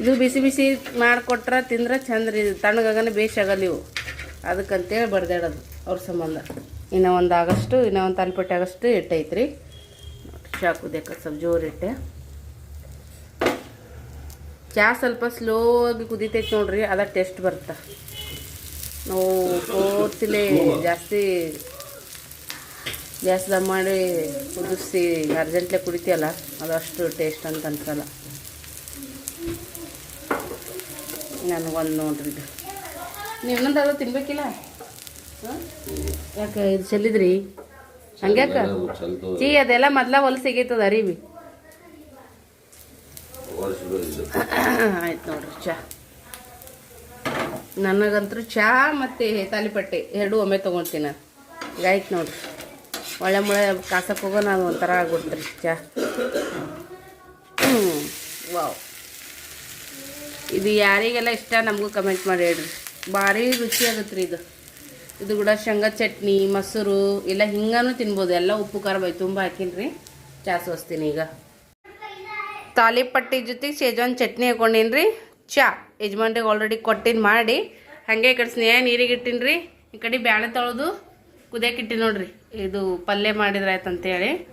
ಇದು ಬಿಸಿ ಬಿಸಿ ಮಾಡಿಕೊಟ್ರ ತಿಂದ್ರೆ ಚಂದ ರೀ ಬೇಸ್ ಬೇಷಾಗಲ್ಲ ಇವು. ಅದಕ್ಕಂತೇಳಿ ಬಡ್ದಾಡೋದು ಅವ್ರ ಸಂಬಂಧ. ಇನ್ನೂ ಒಂದು ಆಗಷ್ಟು ಇನ್ನೂ ಒಂದು ತಾಲಿಪಟ್ಟೆ ಆಗಷ್ಟು ಇಟ್ಟೈತ್ರಿ ನೋಡಿ ಚಾ ಕುದಿಯಕ್ಕೆ ಸ್ವಲ್ಪ ಜೋರು ಇಟ್ಟೆ ಚಾ ಸ್ವಲ್ಪ ಸ್ಲೋ ಆಗಿ ಕುದಿತೈತಿ ನೋಡ್ರಿ ಅದ ಟೇಸ್ಟ್ ಬರುತ್ತೆ? ನಾವು ಕೋತಿಲೆ ಜಾಸ್ತಿ ಗ್ಯಾಸ್ ದಮ್ ಮಾಡಿ ಕುದಿಸಿ ಅರ್ಜೆಂಟ್ಲೆ ಕುಡಿತೀಯಲ್ಲ ಅದು ಅಷ್ಟು ಟೇಸ್ಟ್ ಅಂತ ಅನ್ಸಲ್ಲ ನನಗೊಂದು ನೋಡ್ರಿ ಇದು ನೀವು ಇನ್ನೊಂದು ಅದು ತಿನ್ಬೇಕಿಲ್ಲ ಯಾಕೆ ಇದು ಚೆಲ್ಲಿದ್ರಿ ಹಂಗ್ಯಾಕ ಚೀ ಅದೆಲ್ಲ ಮೊದ್ಲ ಹೊಲಸು ಸಿಗೈತದ ಅರಿವಿ ಆಯ್ತು ನೋಡ್ರಿ ಚಾ ನನಗಂತೂ ಚಹಾ ಮತ್ತು ತಾಲಿಪಟ್ಟೆ ಎರಡೂ ಒಮ್ಮೆ ತೊಗೊಳ್ತೀನಿ ನಾನು. ಈಗ ಆಯ್ತು ನೋಡ್ರಿ. ಒಳ್ಳೆ ಮುಳೆ ಕಾಸಕ್ಕೆ ಹೋಗೋ ನಾನು ಒಂಥರ ಆಗ್ಬಿಡ್ತೀರಿ ಚಾ. ಹ್ಞೂ ವಾವ್. ಇದು ಯಾರಿಗೆಲ್ಲ ಇಷ್ಟ ನಮಗೂ ಕಮೆಂಟ್ ಮಾಡಿ ಹೇಳ್ರಿ. ಭಾರಿ ರುಚಿ ಆಗುತ್ತೆ ರೀ ಇದು. ಇದು ಕೂಡ ಶೇಂಗಾ ಚಟ್ನಿ, ಮೊಸರು ಎಲ್ಲ ಹಿಂಗಾನು ತಿನ್ಬೋದು. ಎಲ್ಲ ಉಪ್ಪು, ಖಾರ ಬೈ ತುಂಬ ಹಾಕಿನ್ರಿ. ಚಾ ಸೋಸ್ತೀನಿ ಈಗ. ತಾಲಿಪಟ್ಟಿ ಜೊತೆಗೆ ಶೇಜ್ವಾನ್ ಚಟ್ನಿ ಹಾಕೊಂಡೇನ್ರಿ. ಚಾ. ಯಜಮಾನ್ರಿಗೆ ಆಲ್ರೆಡಿ ಕೊಟ್ಟಿನ ಮಾಡಿ. ಹಾಗೆ ಈ ಕಡೆ ಸ್ನೇಹ ನೀರಿಗೆ ಇಟ್ಟಿನಿ ರೀ. ಈ ಕಡೆ ಬ್ಯಾಳೆ ತೊಳೆದು ಕುದಿಯಕ್ಕೆ ನೋಡ್ರಿ. ಇದು ಪಲ್ಯ ಮಾಡಿದ್ರೆ ಆಯ್ತು ಅಂತೇಳಿ.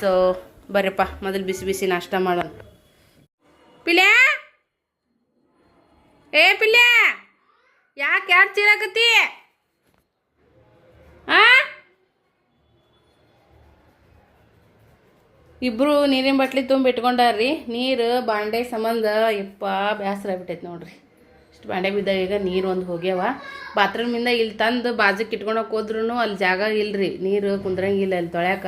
ಸೊ ಬರ್ರಿಪ್ಪ, ಮೊದಲು ಬಿಸಿ ಬಿಸಿ ನಾಷ್ಟ ಮಾಡೋಣ. ಪಿಲ್ಯಾ! ಏ ಪಿಲ್ಯಾ! ಯಾಕೆ ಯಾರು ಚೀರಾಕತ್ತಿ? ಆ? ಇಬ್ರು ನೀರಿನ ಬಟ್ಲಿ ತುಂಬಿ ಇಟ್ಕೊಂಡಾರ್ರಿ. ನೀರು, ಬಾಂಡೆ ಸಂಬಂಧ ಇಪ್ಪ ಬ್ಯಾಸರ ಆಗ್ಬಿಟ್ಟೈತೆ ನೋಡ್ರಿ. ಇಷ್ಟು ಬಾಂಡೆ ಬಿದ್ದಾಗ ಈಗ ನೀರು ಒಂದು ಹೋಗ್ಯಾವ. ಬಾತ್ರೂಮಿಂದ ಇಲ್ಲಿ ತಂದು ಬಾಜಕ್ಕೆ ಇಟ್ಕೊಳಕ್ಕೆ ಹೋದ್ರೂ ಅಲ್ಲಿ ಜಾಗ ಇಲ್ರಿ. ನೀರು ಕುಂದ್ರಂಗಿಲ್ಲ ಅಲ್ಲಿ ತೊಳ್ಯಾಕ.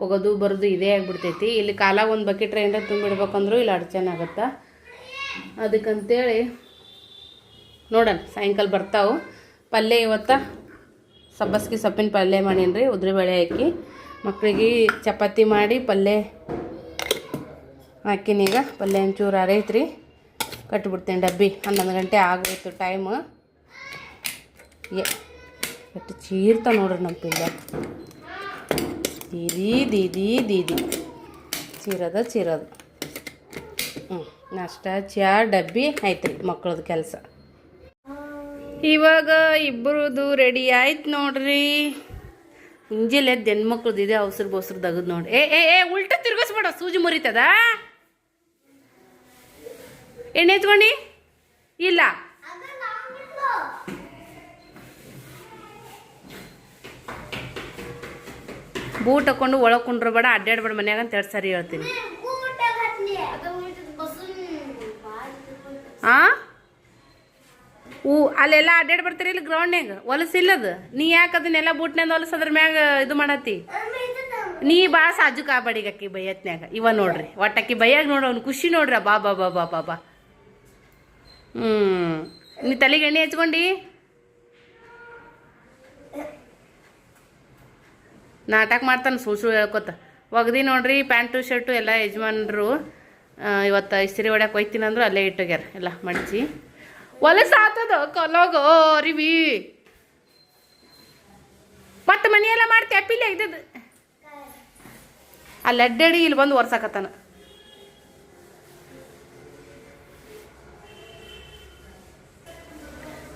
ಹೋಗೋದು, ಬರೋದು ಇದೇ ಆಗಿಬಿಡ್ತೈತಿ. ಇಲ್ಲಿ ಕಾಲ ಒಂದು ಬಕೆಟ್ ಏನಾರ ತುಂಬಿಡ್ಬೇಕಂದ್ರೂ ಇಲ್ಲಿ ಅಡಚಣೆ ಆಗತ್ತೆ. ಅದಕ್ಕಂತೇಳಿ ನೋಡೋಣ, ಸಾಯಂಕಾಲ ಬರ್ತಾವೆ. ಪಲ್ಯ ಇವತ್ತ. ಸಬ್ಬಸ್ಗಿ ಸೊಪ್ಪಿನ ಪಲ್ಯ ಮಾಡೀನಿ ರೀ ಉದ್ರಿಬೇಳೆ ಹಾಕಿ. ಮಕ್ಕಳಿಗೆ ಚಪಾತಿ ಮಾಡಿ ಪಲ್ಯ ಹಾಕಿನಿ ಈಗ. ಪಲ್ಯ ಒಂಚೂರು ಅರೈತ್ರಿ. ಕಟ್ಬಿಡ್ತೇನೆ ಡಬ್ಬಿ. ಹನ್ನೊಂದು ಗಂಟೆ ಆಗೋಯ್ತು ಟೈಮ್ ಏ, ಎಷ್ಟು ಚೀರ್ತ ನೋಡ್ರಿ ನಮ್ಮ ಪಿಲ್ಲ ದೀದಿ ದೀದಿ ದೀದಿ. ಚೀರದ, ಚೀರೋದು. ಹ್ಞೂ ನಾಷ್ಟ, ಚಾ, ಡಬ್ಬಿ ಆಯ್ತ್ರಿ ರೀ ಮಕ್ಕಳದ್ದು ಕೆಲಸ. ಇವಾಗ ಇಬ್ಬರದು ರೆಡಿ ಆಯ್ತು ನೋಡ್ರಿ. ಎದ್ದು ಹೆಣ್ಮಕ್ಳದ್ದು ಇದೆ ಅವಸರ ಬೋಸರು ತೆಗೆದು ನೋಡಿ. ಏ ಏ ಏ ಉಲ್ಟ ತಿರ್ಗಿಸ್ಬೇಡ ಸೂಜಿ ಮುರಿತದ? ಎಣ್ಣೆ ಎತ್ಕೊಂಡಿ? ಇಲ್ಲ. ಬೂಟ್ ಹಾಕೊಂಡು ಒಳಗೆ ಬೇಡ ಅಡ್ಡಾಡ್ಬೇಡ ಮನ್ಯಾಗ ಅಂತ ಎರಡು ಸಾರಿ ಹೇಳ್ತೀನಿ. ಊಟ ಊ ಅಲ್ಲೆಲ್ಲ ಅಡ್ಡಾಡಿ ಬರ್ತೀರಿ ಇಲ್ಲಿ ಗ್ರೌಂಡ್ನ್ಯಾಗ ಹೊಲಸಿಲ್ಲದ ನೀ ಯಾಕೆ ಅದನ್ನೆಲ್ಲ ಬೂಟ್ನಿಂದ ಹೊಲಸು ಅದ್ರ ಮ್ಯಾಗ ಇದು ಮಾಡತ್ತಿ? ನೀ ಭಾಳ ಸಾಜು ಆಬಾಡಿಗೆ ಅಕ್ಕಿ ಬೈಯತ್ನ್ಯಾಗ. ಇವ ನೋಡ್ರಿ ಒಟ್ಟಕ್ಕಿ ಬೈಯಾಗ ನೋಡು, ಅವ್ನು ಖುಷಿ ನೋಡ್ರಿ. ಬಾ ಬಾ ಬಾ ಬಾ ಬಾ ಬಾ. ಹ್ಞೂ ನೀ ತಲೆಗೆ ಎಣ್ಣೆ ಹಚ್ಕೊಂಡಿ? ನಾಟಕ ಮಾಡ್ತಾನೆ ಸುಳ್ಳು ಹೇಳ್ಕೊತ. ಒಗ್ದಿ ನೋಡ್ರಿ, ಪ್ಯಾಂಟು, ಶರ್ಟು ಎಲ್ಲ ಯಜಮಾನ್ರು ಇವತ್ತು ಇಸ್ತ್ರಿ ಹೊಡ್ಯಾಕೆ ಹೋಯ್ತೀನಿ ಅಂದ್ರೆ ಅಲ್ಲೇ ಇಟ್ಟೋಗ್ಯಾರ. ಎಲ್ಲ ಮಡಚಿ. ಹೊಲಸ ಆತದ ಕಲೋಗೋ ಅರಿವಿ. ಮತ್ತೆ ಮನೆಯೆಲ್ಲ ಮಾಡ್ತಿ ಅಪ್ಪಿಲ್ಲ ಇದ್ದದ? ಅಲ್ಲಿ ಅಡ್ಡಾಡಿ ಇಲ್ಲಿ ಬಂದು ಒರ್ಸಾಕತ್ತಾನ.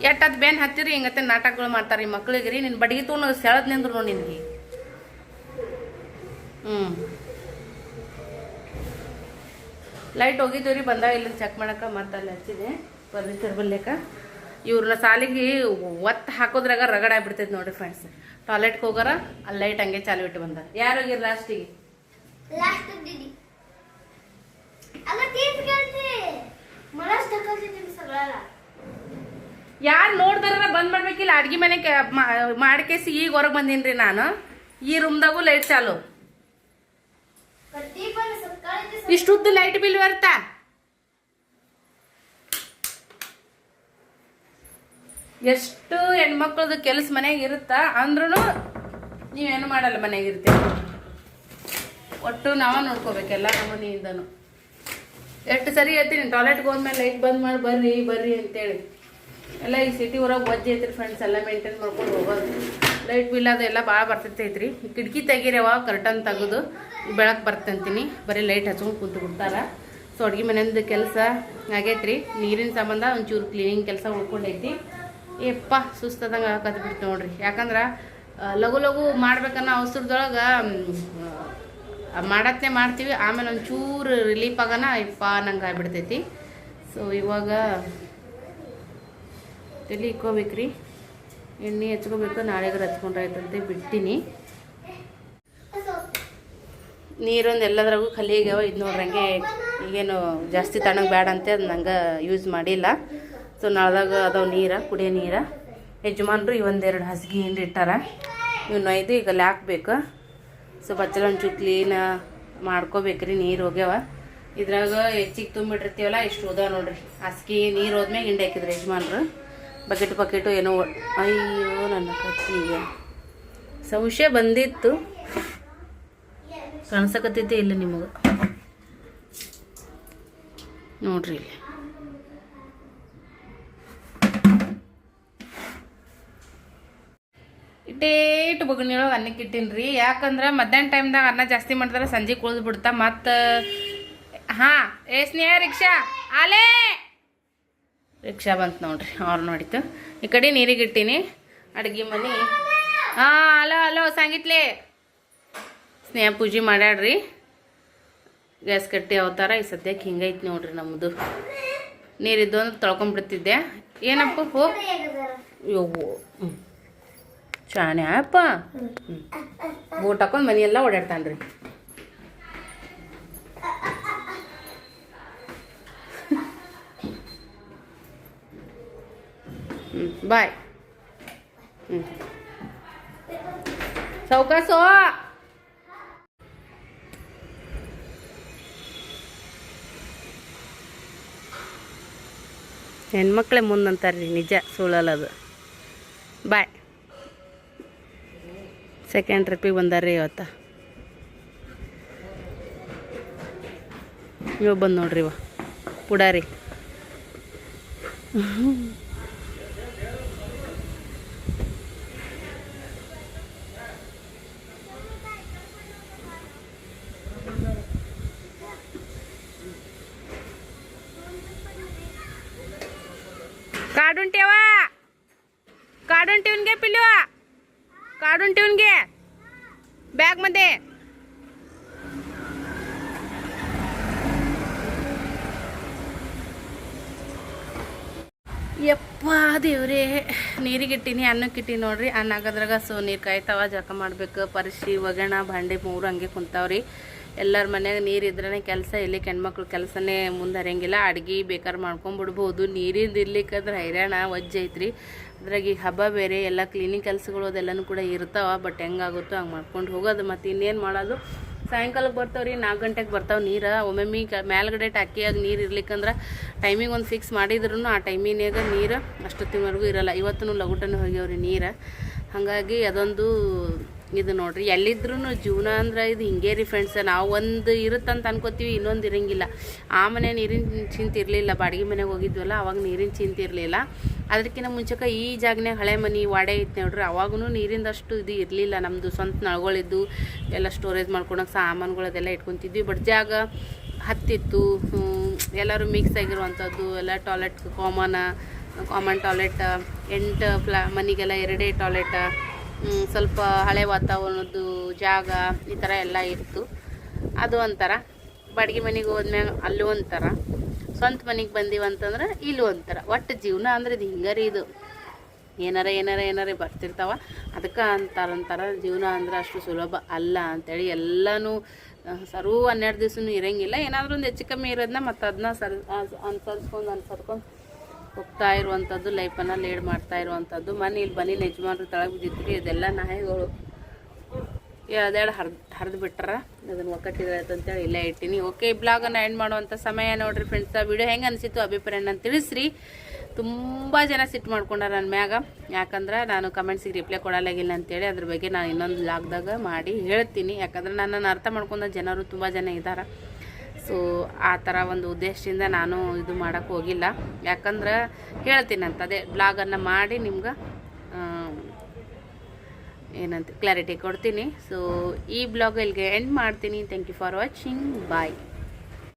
ಎಟ್ಟದ್ ಬೇನ್ ಹತ್ತಿರಿ ಹಿಂಗತ್ತೆ ನಾಟಕಗಳು ಮಾಡ್ತಾರೆ ಈ ಮಕ್ಳಿಗೆ ರೀ. ನಿನ್ನ ಬಡಗಿ ತೊಗೊಂಡು ಸೆಳದ್ ನಿಂದ್ರು ನೋಡಿ ನಿನಗೆ. ಹ್ಞೂ ಲೈಟ್ ಹೋಗಿದ್ದೀವಿ ರೀ ಬಂದಾಗ ಇಲ್ಲಿ ಚೆಕ್ ಮಾಡಕ್ಕೆ ಮತ್ತೆ ಅಲ್ಲಿ ಹಚ್ಚಿದೆ. ಬರ್ಲಿಕ್ಕ. ಇವ್ರನ್ನ ಸಾಲಿಗೆ ಒತ್ತು ಹಾಕೋದ್ರಾಗ ರಗಡ ಆಗ್ಬಿಡ್ತೈತೆ ನೋಡ್ರಿ ಫ್ರೆಂಡ್ಸ್ ಟಾಯ್ಲೆಟ್ಗೆ ಹೋಗಾರ ಅಲ್ಲಿ ಲೈಟ್ ಹಂಗೆ ಚಾಲು ಇಟ್ಟು ಬಂದ ಯಾರೋಗಿರ್ ಲಾಸ್ಟಿಗೆ ಯಾರು ನೋಡ್ದಾರ ಬಂದ್ ಮಾಡ್ಬೇಕಿಲ್ಲ. ಅಡ್ಗೆ ಮನೆ ಮಾಡ್ಕೇಸಿ ಈಗ ಹೊರಗೆ ಬಂದೀನಿ ನಾನು. ಈ ರೂಮ್ದಾಗು ಲೈಟ್ ಚಾಲು. ಇಷ್ಟುದ್ದು ಲೈಟ್ ಬಿಲ್ ಬರ್ತಾ ಎಷ್ಟು ಹೆಣ್ಮಕ್ಳದ್ದು ಕೆಲಸ ಮನ್ಯಾಗ ಇರುತ್ತಾ ಅಂದ್ರೂ ನೀವೇನು ಮಾಡಲ್ಲ ಮನ್ಯಾಗ ಇರ್ತೀವಿ ಒಟ್ಟು ನಾವ ನೋಡ್ಕೋಬೇಕೆಲ್ಲ ನಮ್ಮನೆಯಿಂದನು ಎಷ್ಟು ಸರಿ ಹೇಳ್ತೀನಿ ಟಾಯ್ಲೆಟ್ಗೆ ಹೋದ್ಮೇಲೆ ಲೈಟ್ ಬಂದ್ ಮಾಡಿ ಬರ್ರಿ ಬರ್ರಿ ಅಂತೇಳಿ. ಎಲ್ಲ ಈ ಸಿಟಿ ಹೊರಗೆ ಬಜ್ಜಿ ಐತ್ರಿ ಫ್ರೆಂಡ್ಸ್ ಎಲ್ಲ ಮೇಂಟೈನ್ ಮಾಡ್ಕೊಂಡು ಹೋಗೋದು. ಲೈಟ್ ಬಿಲ್ ಅದೆಲ್ಲ ಭಾಳ ಬರ್ತೈತ್ರಿ. ಕಿಟಕಿ ತೆಗೀರವ ಕರ್ಟನ್ ತೆಗೆದು ಬೆಳಕು ಬರ್ತಂತೀನಿ. ಬರೀ ಲೈಟ್ ಹಚ್ಕೊಂಡು ಕುಂತು ಬಿಡ್ತಾರ. ಸೊ ಅಡುಗೆ ಮನೆಯಿಂದ ಕೆಲಸ ಆಗೈತ್ರಿ. ನೀರಿನ ಸಂಬಂಧ ಒಂಚೂರು ಕ್ಲೀನಿಂಗ್ ಕೆಲಸ ಉಳ್ಕೊಂಡೈತಿ. ಏಪ್ಪ, ಸುಸ್ತದಂಗೆ ಆಗತ್ತೆ ಬಿಡ್ತು ನೋಡ್ರಿ. ಯಾಕಂದ್ರೆ ಲಘು ಲಘು ಮಾಡ್ಬೇಕನ್ನೋ ಅವಸರದೊಳಗೆ ಮಾಡತ್ತೆ ಮಾಡ್ತೀವಿ, ಆಮೇಲೆ ಒಂಚೂರು ರಿಲೀಫ್ ಆಗೋಣ ಇಪ್ಪ ನಂಗೆ ಆಗ್ಬಿಡ್ತೈತಿ. ಸೊ ಇವಾಗ ತಲೆ ಇಕ್ಕೋಬೇಕ್ರಿ ಎಣ್ಣೆ ಹಚ್ಕೋಬೇಕು ನಾಳೆಗಾರ ಹಚ್ಕೊಂಡ್ರೆ ಆಯ್ತಂತೆ ಬಿಟ್ಟಿನಿ. ನೀರೊಂದು ಎಲ್ಲದ್ರಾಗೂ ಖಾಲಿ ಆಗ್ಯಾವ, ಇದು ನೋಡ್ರಂಗೆ ಈಗೇನು ಜಾಸ್ತಿ ತಣ್ಣಗೆ ಬೇಡ ಅಂತ ಅದು ನಂಗೆ ಯೂಸ್ ಮಾಡಿಲ್ಲ. ಸೊ ನಳದಾಗ ಅದಾವ ನೀರ, ಕುಡಿಯೋ ನೀರ. ಯಜಮಾನ್ರು ಈ ಒಂದೆರಡು ಹಸಿಗೆ ಹಿಂಡಿ ಇಟ್ಟಾರ. ಇವ್ನ ಒಯ್ದು ಈಗ ಅಲ್ಲಿ ಹಾಕ್ಬೇಕು ಸೊ ಬಚ್ಚಲ ಒಂಚೂರು ಕ್ಲೀನ್ ಮಾಡ್ಕೋಬೇಕ್ರಿ, ನೀರು ಹೋಗ್ಯಾವ. ಇದ್ರಾಗ ಹೆಚ್ಚಿಗೆ ತುಂಬಿಟ್ಟಿರ್ತೀವಲ್ಲ, ಇಷ್ಟು ಉದಾವ ನೋಡ್ರಿ. ಹಾಸಿಗೆ ನೀರು ಹೋದ್ಮೇಲೆ ಹಿಂಡಿ ಹಾಕಿದ್ರು ಯಜಮಾನ್ರು. ಬಕೆಟ್ ಬಕೆಟು ಏನೋ ಅಯ್ಯೋ, ನನ್ನ ಕಚ್ಚಿಗೆ ಸಂಶಯ ಬಂದಿತ್ತು. ಕಾಣಿಸಕತ್ತೈತೆ ಇಲ್ಲ ನಿಮಗೆ. ನೋಡ್ರಿ ಇಲ್ಲಿ. ಇಟ್ಟೇ ಇಟ್ಟು ಒಳಗೆ ಅನ್ನಕ್ಕೆ ಇಟ್ಟೀನಿ ರೀ. ಯಾಕಂದ್ರೆ ಮಧ್ಯಾಹ್ನ ಟೈಮ್ದಾಗ ಅನ್ನ ಜಾಸ್ತಿ ಮಾಡಿದ್ರೆ ಸಂಜೆ ಕುಳಿದು ಬಿಡ್ತಾ. ಮತ್ತು, ಹಾಂ, ಏ ಸ್ನೇಹ, ರಿಕ್ಷಾ. ಅಲೇ! ರಿಕ್ಷಾ ಬಂತು ನೋಡ್ರಿ ಅವ್ರು ನೋಡಿತು ಈ ಕಡೆ ನೀರಿಗೆ ಇಟ್ಟೀನಿ, ಅಡುಗೆ ಮನೆ. ಹಾಂ ಅಲೋ ಅಲೋ ಸಂಗೀತ್ಲೆ. ಸ್ನೇಹ ಪೂಜೆ ಮಾಡ್ಯಾಡ್ರಿ. ಗ್ಯಾಸ್ ಕಟ್ಟಿ ಅವತಾರ, ಈ ಸದ್ಯಕ್ಕೆ ಹಿಂಗೈತಿ ನೋಡ್ರಿ ನಮ್ಮದು ನೀರಿದ್ದು ಅಂದ್ರೆ ತೊಳ್ಕೊಂಡ್ಬಿಡ್ತಿದ್ದೆ ಏನಪ್ಪ ಹೋಗ್ ಯವ್ವೋ. ಶಾನೆ ಅಪ್ಪ. ಬೂಟ್ ಹಾಕೊಂಡು ಮನೆಯೆಲ್ಲ ಓಡಾಡ್ತಾನ್ರಿ. ಹ್ಞೂ ಬಾಯ್. ಹ್ಞೂ ಸೌಕಾಸೋ. ಹೆಣ್ಮಕ್ಳೇ ಮುಂದಂತಾರೆ ರೀ ನಿಜ ಸುಳ್ಳಲ್ಲ ಅದು. ಬಾಯ್. ಸೆಕೆಂಡ್ ಟ್ರಿಪ್ಪಿಗೆ ಬಂದಾರ್ರಿ ಇವತ್ತು ಇವ ಬಂದು ನೋಡ್ರಿ ಇವ ಪುಡಾರಿ काढून ठेवा काढून ठेवून घे पिलू काढून ठेवून घे बॅग मध्ये ಯಪ್ಪ ದೇವ್ರೇ ನೀರಿಗೆ ಇಟ್ಟೀನಿ ಅನ್ನಕ್ಕೆ ಇಟ್ಟೀನಿ ನೋಡ್ರಿ ಅನ್ನ ಹಾಕೋದ್ರಾಗ ಸೊ ನೀರು ಕಾಯ್ತಾವ ಜಳಕ ಮಾಡ್ಬೇಕು ಪರಿಶಿ ಒಗಣ ಭಾಂಡೆ ಮೂರು ಹಂಗೆ ಕುಂತಾವ್ರಿ ಎಲ್ಲರ ಮನ್ಯಾಗ ನೀರು ಇದ್ರೇ ಕೆಲಸ ಇಲ್ಲಿ ಹೆಣ್ಮಕ್ಳು ಕೆಲಸನೇ ಮುಂದೆ ಹರಿಯಂಗಿಲ್ಲ ಅಡ್ಗೆ ಬೇಕಾದ್ರೆ ಮಾಡ್ಕೊಂಬಿಡ್ಬೋದು ನೀರಿಂದ ಇರ್ಲಿಕ್ಕಂದ್ರೆ ಹೈರಾಣ ವಜ್ಜೆ ಐತ್ರಿ ಅದ್ರಾಗ ಈಗ ಹಬ್ಬ ಬೇರೆ, ಎಲ್ಲ ಕ್ಲೀನಿಂಗ್ ಕೆಲಸಗಳು ಅದೆಲ್ಲನೂ ಕೂಡ ಇರ್ತಾವ ಬಟ್ ಹೆಂಗಾಗುತ್ತೋ ಹಂಗೆ ಮಾಡ್ಕೊಂಡು ಹೋಗೋದು. ಮತ್ತು ಇನ್ನೇನು ಮಾಡೋದು? ಸಾಯಂಕಾಲಕ್ಕೆ ಬರ್ತಾವ್ರಿ, ನಾಲ್ಕು ಗಂಟೆಗೆ ಬರ್ತಾವೆ ನೀರು. ಒಮ್ಮೊಮ್ಮೆ ಕ ಮೇಲ್ಗಡೆ ಟಾಕಿಯಾಗಿ ನೀರು ಇರ್ಲಿಕ್ಕಂದ್ರೆ ಟೈಮಿಂಗ್ ಒಂದು ಫಿಕ್ಸ್ ಮಾಡಿದ್ರು ಆ ಟೈಮಿನಾಗ ನೀರು ಅಷ್ಟೊತ್ತಿನವರೆಗೂ ಇರಲ್ಲ. ಇವತ್ತು ಲಗುಟನೂ ಹೋಗ್ಯಾವ್ರಿ ನೀರು. ಹಾಗಾಗಿ ಅದೊಂದು ಇದು ನೋಡ್ರಿ ಎಲ್ಲಿದ್ರೂ ಜೀವನ ಅಂದ್ರೆ ಇದು ಹಿಂಗೆ ರೀ ಫ್ರೆಂಡ್ಸ್ ನಾವು ಒಂದು ಇರುತ್ತಂತ ಅನ್ಕೋತೀವಿ, ಇನ್ನೊಂದು ಇರಂಗಿಲ್ಲ. ಆ ಮನೆ ನೀರಿನ ಚಿಂತೆ ಇರಲಿಲ್ಲ, ಬಾಡಿಗೆ ಮನೆಗೆ ಹೋಗಿದ್ವಲ್ಲ, ಅವಾಗ ನೀರಿನ ಚಿಂತೆ ಇರಲಿಲ್ಲ. ಅದಕ್ಕಿಂತ ಮುಂಚೆಕ ಈ ಜಾಗನ್ಯಾಗ ಹಳೆ ಮನೆ ವಾಡೆ ಐತೆ ನೋಡ್ರಿ ಅವಾಗೂ ನೀರಿಂದಷ್ಟು ಇದು ಇರಲಿಲ್ಲ. ನಮ್ಮದು ಸ್ವಂತ ನಳಗಳಿದ್ದು, ಎಲ್ಲ ಸ್ಟೋರೇಜ್ ಮಾಡ್ಕೊಳಕ್ಕೆ ಸಾಮಾನುಗಳದೆಲ್ಲ ಇಟ್ಕೊತಿದ್ವಿ. ಬಟ್ ಜಾಗ ಹತ್ತಿತ್ತು ಎಲ್ಲರೂ ಮಿಕ್ಸ್ ಆಗಿರುವಂಥದ್ದು ಎಲ್ಲ ಟಾಯ್ಲೆಟ್ ಕಾಮನ್ ಕಾಮನ್ ಟಾಯ್ಲೆಟ್ ಎಂಟು ಫ್ಲಾ ಮನೆಗೆಲ್ಲ ಎರಡೇ ಟಾಯ್ಲೆಟ್ ಸ್ವಲ್ಪ ಹಳೆ ವಾತಾವರಣದ್ದು ಜಾಗ ಈ ಥರ ಎಲ್ಲ ಇತ್ತು. ಅದು ಒಂಥರ. ಬಾಡಿಗೆ ಮನೆಗೆ ಹೋದ್ಮ್ಯಾಗ ಅಲ್ಲೂ ಒಂಥರ. ಸ್ವಂತ ಮನೆಗೆ ಬಂದೀವಂತಂದ್ರೆ ಇಲ್ಲೂ ಒಂಥರ. ಒಟ್ಟು ಜೀವನ ಅಂದ್ರೆ ಇದು ಹಿಂಗಾರಿ ಇದು. ಏನಾರ ಏನಾರ ಏನಾರ ಬರ್ತಿರ್ತಾವ. ಅದಕ್ಕೆ ಅಂತಾರಂತಾರ ಜೀವನ ಅಂದ್ರೆ ಅಷ್ಟು ಸುಲಭ ಅಲ್ಲ ಅಂತೇಳಿ ಎಲ್ಲನೂ ಸರ್ವ ಹನ್ನೆರಡು ದಿವ್ಸನೂ ಇರಂಗಿಲ್ಲ. ಏನಾದರೂ ಒಂದು ಹೆಚ್ಚು ಕಮ್ಮಿ ಇರೋದನ್ನ ಮತ್ತು ಅದನ್ನ ಸರ್ ಅನ್ಸರ್ಸ್ಕೊಂಡು ಅನ್ಸರ್ಕೊಂಡು ಹೋಗ್ತಾ ಇರುವಂಥದ್ದು ಲೈಫನ್ನು ಲೀಡ್ ಮಾಡ್ತಾ ಇರುವಂಥದ್ದು ಮನೆ ಇಲ್ಲಿ ಬನ್ನಿ ಯಜಮಾನ್ರು ತಳಗೆ ರೀ ಇದೆಲ್ಲ ನಾಯಿಗಳು. ಎರಡೆರಡು ಹರ್ದು, ಹರಿದು ಬಿಟ್ರ. ಅದನ್ನು ಒಕ್ಕಟ್ಟಿದ್ರೆ ಅಂತೇಳಿ ಇಲ್ಲೇ ಇಟ್ಟಿನಿ. ಓಕೆ ಬ್ಲಾಗನ್ನು ಎಂಡ್ ಮಾಡುವಂಥ ಸಮಯ ನೋಡಿರಿ ಫ್ರೆಂಡ್ಸ್ ವಿಡಿಯೋ ಹೆಂಗೆ ಅನಿಸಿತ್ತು ಅಭಿಪ್ರಾಯನ ತಿಳಿಸ್ರಿ. ತುಂಬ ಜನ ಸಿಟ್ಟು ಮಾಡ್ಕೊಂಡಾರ ನನ್ನ ಮ್ಯಾಗ. ಯಾಕಂದ್ರೆ ನಾನು ಕಮೆಂಟ್ಸಿಗೆ ರಿಪ್ಲೈ ಕೊಡಲಾಗಿಲ್ಲ ಅಂತೇಳಿ ಅದ್ರ ಬಗ್ಗೆ ನಾನು ಇನ್ನೊಂದು ಬ್ಲಾಗ್ದಾಗ ಮಾಡಿ ಹೇಳ್ತೀನಿ. ಯಾಕಂದ್ರೆ ನನ್ನನ್ನು ಅರ್ಥ ಮಾಡ್ಕೊಂಡ ಜನರು ತುಂಬ ಜನ ಇದ್ದಾರೆ ಸೊ, ಆ ಥರ ಒಂದು ಉದ್ದೇಶದಿಂದ ನಾನು ಇದು ಮಾಡೋಕ್ಕೆ ಹೋಗಿಲ್ಲ. ಯಾಕಂದ್ರೆ ಹೇಳ್ತೀನಂತ ಅದೇ ಬ್ಲಾಗನ್ನು ಮಾಡಿ ನಿಮ್ಗೆ ಏನಂತ ಕ್ಲಾರಿಟಿ ಕೊಡ್ತೀನಿ. ಸೊ ಈ ಬ್ಲಾಗ್ ಇಲ್ಲಿಗೆ ಎಂಡ್ ಮಾಡ್ತೀನಿ. Thank you for watching bye